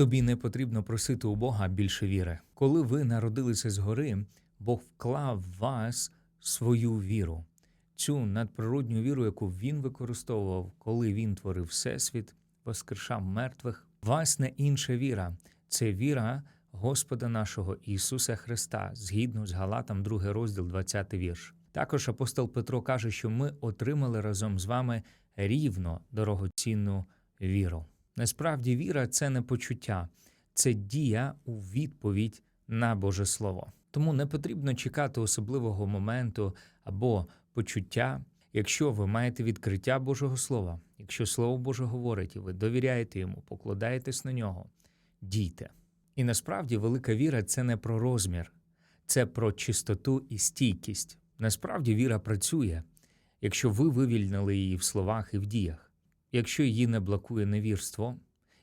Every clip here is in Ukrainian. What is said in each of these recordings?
Тобі не потрібно просити у Бога більше віри. Коли ви народилися згори, Бог вклав в вас свою віру, цю надприродню віру, яку він використовував, коли він творив всесвіт, воскрешав мертвих. В Вас не інша віра, це віра Господа нашого Ісуса Христа, згідно з Галатам, 2 розділ, 20 вірш. Також апостол Петро каже, що ми отримали разом з вами рівно дорогоцінну віру. Насправді, віра це не почуття, це дія у відповідь на Боже Слово. Тому не потрібно чекати особливого моменту або почуття, якщо ви маєте відкриття Божого Слова, якщо Слово Боже говорить, і ви довіряєте йому, покладаєтесь на нього, дійте. І насправді велика віра це не про розмір, це про чистоту і стійкість. Насправді віра працює, якщо ви вивільнили її в словах і в діях, якщо її не блокує невірство,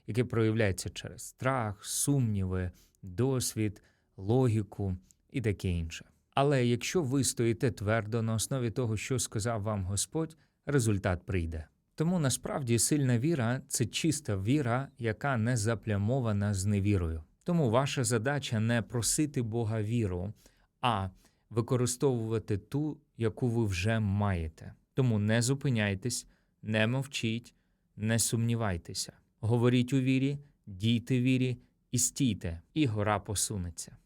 яке проявляється через страх, сумніви, досвід, логіку і таке інше. Але якщо ви стоїте твердо на основі того, що сказав вам Господь, результат прийде. Тому насправді сильна віра це чиста віра, яка не заплямована з невірою. Тому ваша задача не просити Бога віру, а використовувати ту, яку ви вже маєте. Тому не зупиняйтесь, не мовчіть, не сумнівайтеся. Говоріть у вірі, дійте вірі і стійте, і гора посунеться.